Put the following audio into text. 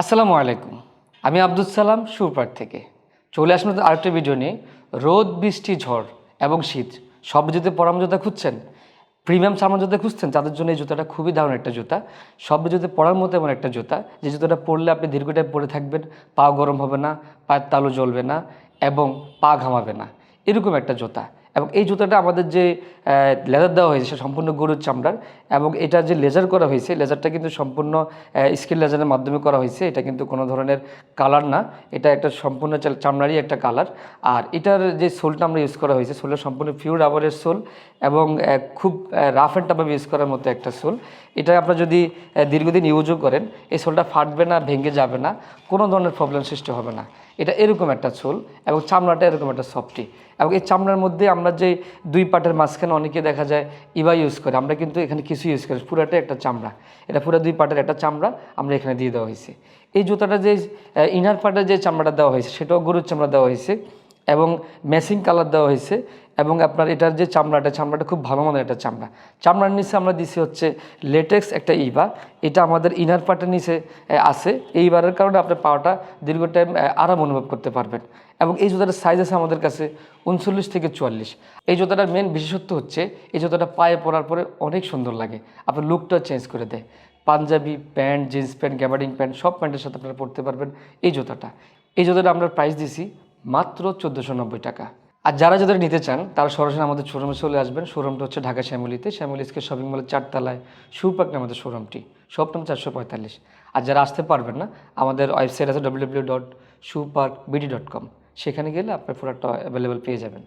আসসালামু আলাইকুম। আমি আব্দুল সালাম, সুরপাট থেকে। চলে তো আরেকটা ভিডিও নিয়ে। রোদ, বৃষ্টি, ঝড় এবং শীত, সব ঋতুতে পরাম জুতা খুঁজছেন? প্রিমিয়াম সামান জুতা খুঁজছেন? তাদের জন্য এই জুতাটা খুবই দারুণ একটা জুতা। সব ঋতুতে পরার মতো এমন একটা জুতা। যে জুতাটা পরলে আপনি দীর্ঘ টাইম পরে থাকবেন, পা গরম হবে না, পায়ের তালু জ্বলবে না এবং পা ঘামাবে না। এরকম একটা জুতা। এবং এই জুতাটা আমাদের যে লেজার দেওয়া হয়েছে সেটা সম্পূর্ণ গরুর চামড়ার এবং এটা যে লেজার করা হয়েছে লেজারটা কিন্তু সম্পূর্ণ স্কিন লেজারের মাধ্যমে করা হয়েছে। এটা কিন্তু কোনো ধরনের কালার না। এটা একটা সম্পূর্ণ চামড়ারই একটা কালার আর এটার যে সোলটা আমরা ইউজ করা হয়েছে সোলটা সম্পূর্ণ পিওর রাবারের সোল এবং খুব রাফ অ্যান্ড টাফভাবে ইউজ করার মতো একটা সোল। এটা আপনারা যদি দীর্ঘদিন ইউজও করেন, এই সোলটা ফাটবে না, ভেঙে যাবে না, কোনো ধরনের প্রবলেম সৃষ্টি হবে না। এটা এরকম একটা ছোল এবং চামড়াটা এরকম একটা সফটি। এবং এই চামড়ার মধ্যে আমরা যে দুই পাটের মাঝখানে অনেকে দেখা যায় ইবা ইউজ করে, আমরা কিন্তু এখানে কিছু ইউজ করি পুরাটাই একটা চামড়া। এটা পুরা দুই পাটের একটা চামড়া আমরা এখানে দিয়ে দেওয়া হয়েছে। এই জুতাটা যে ইনার পার্টের যে চামড়াটা দেওয়া হয়েছে, সেটাও গরুর চামড়া দেওয়া হয়েছে। এবং ম্যাচিং কালার দেওয়া হয়েছে এবং আপনার এটার যে চামড়াটা চামড়াটা খুব ভালো মানের একটা চামড়া। চামড়ার নিচে আমরা দিছি হচ্ছে লেটেক্স একটা ইবা এটা আমাদের ইনার পার্টের নিচে আছে। এইবারের কারণে আপনার পাওয়াটা দীর্ঘ টাইম আরাম অনুভব করতে পারবেন। এবং এই জুতাটার সাইজ আছে আমাদের কাছে উনচল্লিশ থেকে চুয়াল্লিশ। এই জুতাটার মেন বিশেষত্ব হচ্ছে এই জুতাটা পায়ে পরার পরে অনেক সুন্দর লাগে। আপনার লুকটা চেঞ্জ করে দেয়। Punjabi pant jeans pant gabardine pant সব প্যান্টের সাথে আপনারা পরতে পারবেন এই জুতাটা। এই জুতাটা আমরা প্রাইস দিছি মাত্র চোদ্দোশো নব্বই টাকা। আর যারা যাদের নিতে চান, তারা সরাসরি আমাদের শোরুমে চলে আসবেন। শোরুমটা হচ্ছে ঢাকা শ্যামলিতে। শ্যামলি স্কে শপিং মলের চারতলায় সুপাক আমাদের শোরুমটি শপ নাম চারশো পঁয়তাল্লিশ। আর যারা আসতে পারবেন না, আমাদের ওয়েবসাইট আছে ডব্লিউ ডট সুপার্ক বিডি ডট কম সেখানে গেলে আপনার প্রোডাক্টটা অ্যাভেলেবেল পেয়ে যাবেন।